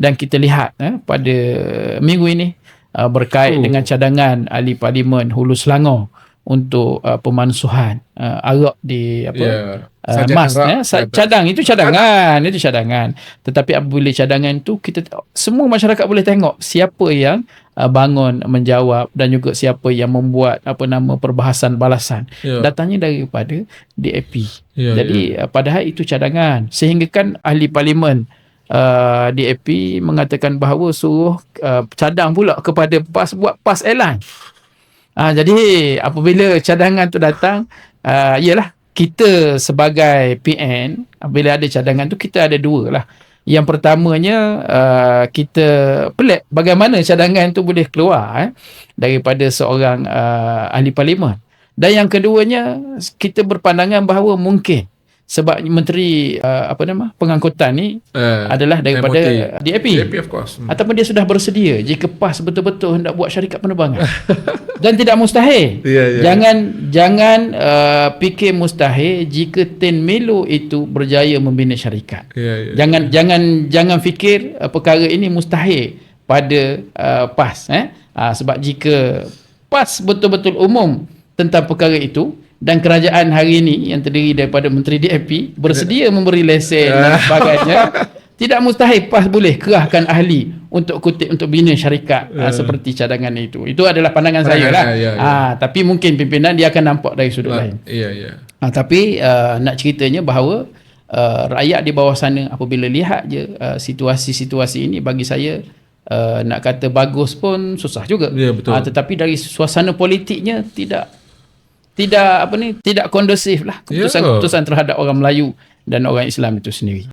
dan kita lihat eh, pada minggu ini uh, berkait Oh. dengan cadangan ahli parlimen Hulu Selangor untuk uh, pemansuhan uh, arak di apa Ya. uh, mas eh, atas. cadang itu cadangan itu cadangan tetapi apabila cadangan tu kita semua masyarakat boleh tengok siapa yang uh, bangun menjawab dan juga siapa yang membuat apa nama perbahasan balasan Ya. datangnya daripada DAP Ya, jadi uh, padahal itu cadangan sehingga kan ahli parlimen uh, DAP mengatakan bahawa suruh uh, cadang pula kepada PAS buat PAS airline. Uh, jadi apabila cadangan tu datang uh, ialah kita sebagai PN bila ada cadangan tu kita ada dua lah. Yang pertamanya uh, kita pelik bagaimana cadangan tu boleh keluar eh, daripada seorang uh, ahli parlimen. Dan yang keduanya kita berpandangan bahawa mungkin sebab menteri uh, apa nama pengangkutan ni Eh, adalah daripada MOT. DAP. DAP of course. Hmm. Ataupun dia sudah bersedia jika PAS betul-betul hendak buat syarikat penerbangan. Dan tidak mustahil. Ya, ya. Jangan jangan uh, fikir mustahil jika Ten Melo itu berjaya membina syarikat. Ya, ya. Jangan jangan jangan fikir uh, perkara ini mustahil pada uh, PAS eh. Uh, sebab jika PAS betul-betul umum tentang perkara itu dan kerajaan hari ini yang terdiri daripada Menteri DAP bersedia memberi lesen dan sebagainya tidak mustahil PAS boleh kerahkan ahli untuk kutip untuk bina syarikat uh, seperti cadangan itu. Itu adalah pandangan saya Pandangan lah. saya, ya, ya. Ah, tapi mungkin pimpinan dia akan nampak dari sudut lain. Ya, ya. Ha, tapi uh, nak ceritanya bahawa uh, rakyat di bawah sana apabila lihat je uh, situasi-situasi ini bagi saya uh, nak kata bagus pun susah juga. Ya, betul. Ha, tetapi dari suasana politiknya tidak tidak apa ni tidak kondusif lah keputusan-keputusan terhadap orang Melayu dan orang Islam itu sendiri.